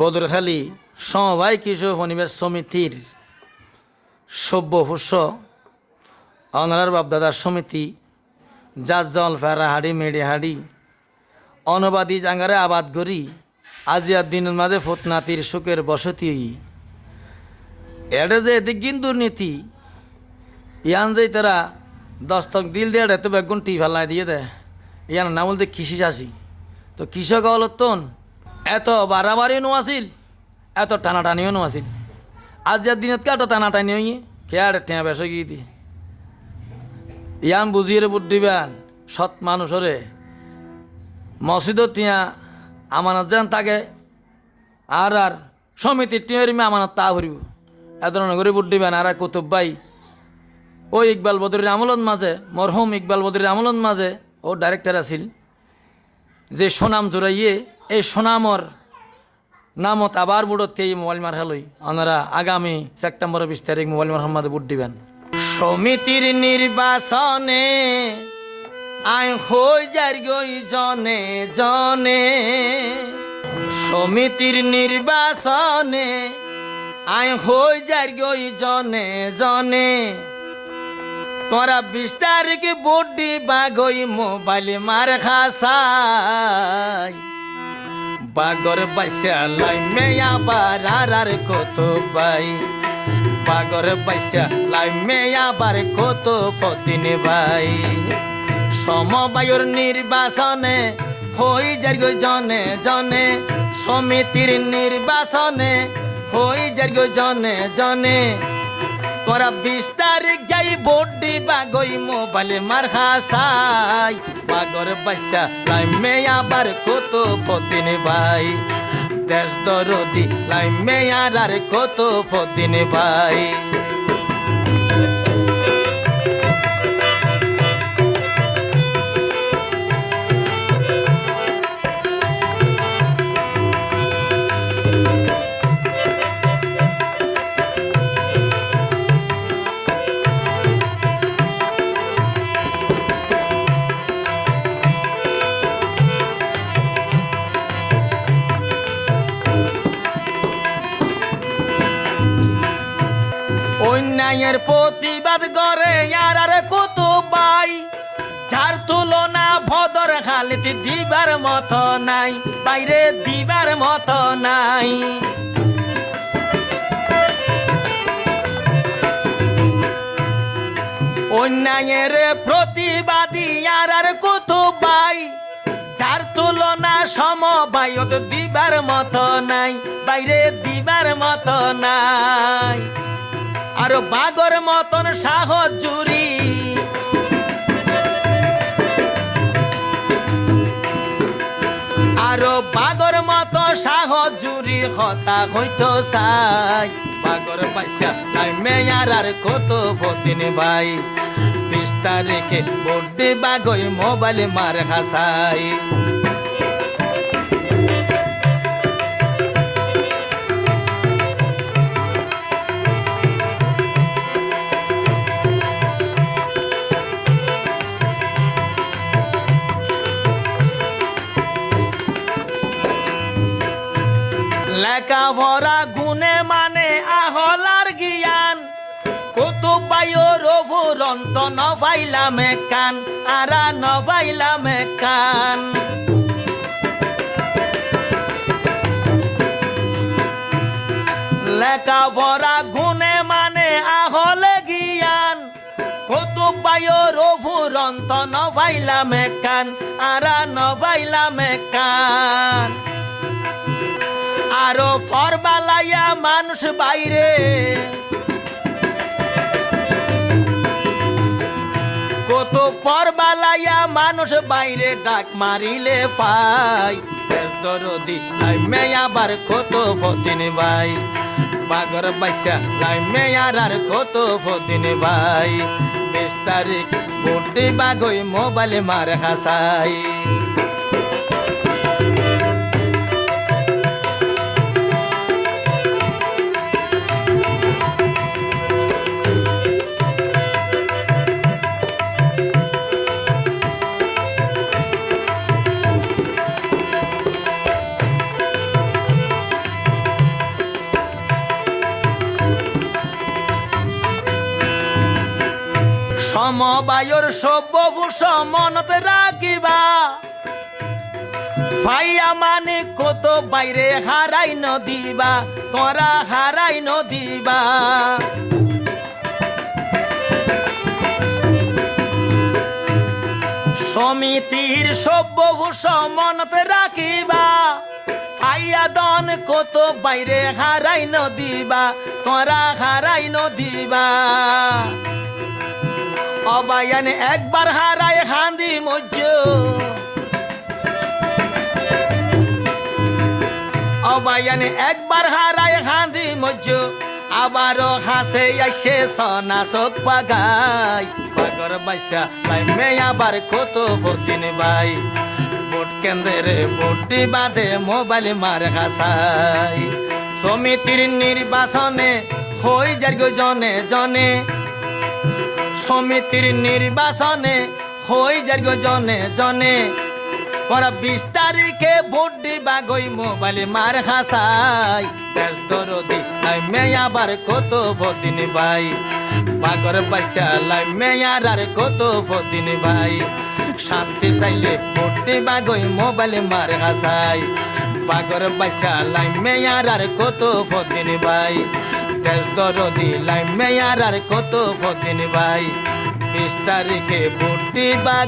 বদরখালী সমবায় কৃষক পরিবেশ সমিতির সভ্য ফুস অনারার বাপদাদার সমিতি জাত জল ফেরা হাড়ি, মেডে হাড়ি, অনবাদী জাঙ্গারে আবাদ করি, আজিয়ার দিনের মাঝে ফতনাতির সুখের বসতি। এটা যে এদিক দুর্নীতি, ইয়ান যে তারা দস্তক দিল দিয়ে এত বেগুন টি ফেলায় দিয়ে দেয় ইয়ান নাম বলতে কৃষি চাষি। তো কৃষক অলতন এত বাড়াবাড়িও নো আসিল এত টানাটানিও নো আসিল আজ যার দিনত এত টানাটানি হইয়ে? আর টেঁ বেশ গিয়ে দিয়ে? ইয়ান বুঝিয়ে বুদ্ধি দিবেন, সৎ মানুষরে। মসজিদত টিয়া আমানত যেন তাকে আর আর সমিতির টিয়ার আমানত তা ভরিব। এ ধরনের করে বুদ্ধি দিবেন, আর কুতুব ভাই, ও ইকবাল বদরের আমলত মাঝে, মরহুম ইকবাল বদরের আমলন মাঝে, ও ডাইরেক্টর আছিল। যে সোনাম জোরাইয়ে এই সোনামর নামত আবার বুড়ত এই মোবাইল মার হেলই ওনারা আগামী সেপ্টেম্বরের বিশ তারিখ মোবাইল মার সম্মাদে ভোট দিবেন। সমিতির নির্বাচনে জনে জনে। সমিতির নির্বাচনে আয় হই যার গই জনে জনে। তোরা বিশ তারিখ ভোট দিবা গই মোবাইল মার খাসাই? বাগর বাইসা লাই মেয়া বার আর কত বাই বাগর বাইসা লাই মেয়া বার কত পতিন ভাই? সমবায়ুর নির্বাচনে হই যার গো জনে জনে, সমিতির নির্বাচনে হই যার জনে জনে। তোরা বিশ তারিখ যাই বডি বাগই গই মোবাইলে মার হাসাই। বাগর বাইসা লাই আবার বার কত পতিন ভাই। দেশ দরদি লাইমে আর কত পতিন ভাই। অন্যায়ের প্রতিবাদ করে আর আর কত বাই যার তুলনা ভদর খালিতে দিবার মতো নাই, বাইরে দিবার মত নাই। অন্যায়ের প্রতিবাদী আর আর কত বাই যার তুলনা সমবায়ত দিবার মতো নাই, বাইরে দিবার মত নাই। আর বাগর মতন সাহস জুরি। আরও বাগর মত সাহস জুরি হতা হইতো চাই বাগর পাইসা নাই মেয়ার আর কত ফতিন ভাই। বিশ তারিখে বড্ডি বাগই মোবাইল মার হাসাই। লেখাপড়া গুণে মানে আহলার জ্ঞান। কত বায়ুর অভুরন্ত নভাইলামে কান আরা নভাইলামে কান লেখাপড়া গুণে মানে আহলে জ্ঞান। কত বায়ুর অভুরন্ত নভাইলামে কান আরা নভাইলামে কান আরও ফরবালাইয়া মানুষ বাইরে। কত পরবালাইয়া মানুষ বাইরে, ডাক মারিলে পাই। দরদি লাই মেয়াবার কত ফতিন ভাই। বাগর বাইসা লাই মেয়ার আর কত ফতিন ভাই। বিশ তারিখ বুদ্ধি বাগই মোবাইলে মার হাসাই। সমবায়র সব্যভূষ মনত রাখিবা ভাইয়া মানে কত বাইরে হারাই নদিবা তোরা হারাই নদিবা সমিতির সভ্যভূষ মনত রাখিবা ফাইয়া দন কত বাইরে হারাই নদিবা তোরা হারাই নদিবা অবায়ান একবার হারাই হান্দি মজ্জ। অবায়ান একবার হারাই হান্দি মজ্জ। আবারও হাসে আসে সনা চোখ পাগাই পাগর বাইসা ভাই মে আবার কত ফতিন ভাই ভোট কেন্দ্রে ভোটি বাঁধে মোবাইল মার হাসাই। সমিতির নির্বাচনে হই যার জনে জনে। সমিতির নির্বাচনে হই যার জনে জনে। পরা বিশ তারিখে ভোট দিবা গই মোবাইল মার হাসাই দেশ দরদি লাই মেয়াবার কত ফদিন ভাই। পাগর বাসা লাই মেয়ার আর কত ফদিন ভাই। শান্তি চাইলে ভোট দিবা গই মোবাইল মার হাসাই পাগর বাসা লাই মেয়ার আর কত ফদিন ভাই। দেশ দরদি দিলাই মেয়ার আর কত ফতিন ভাই? বিশ তারিখে দিবা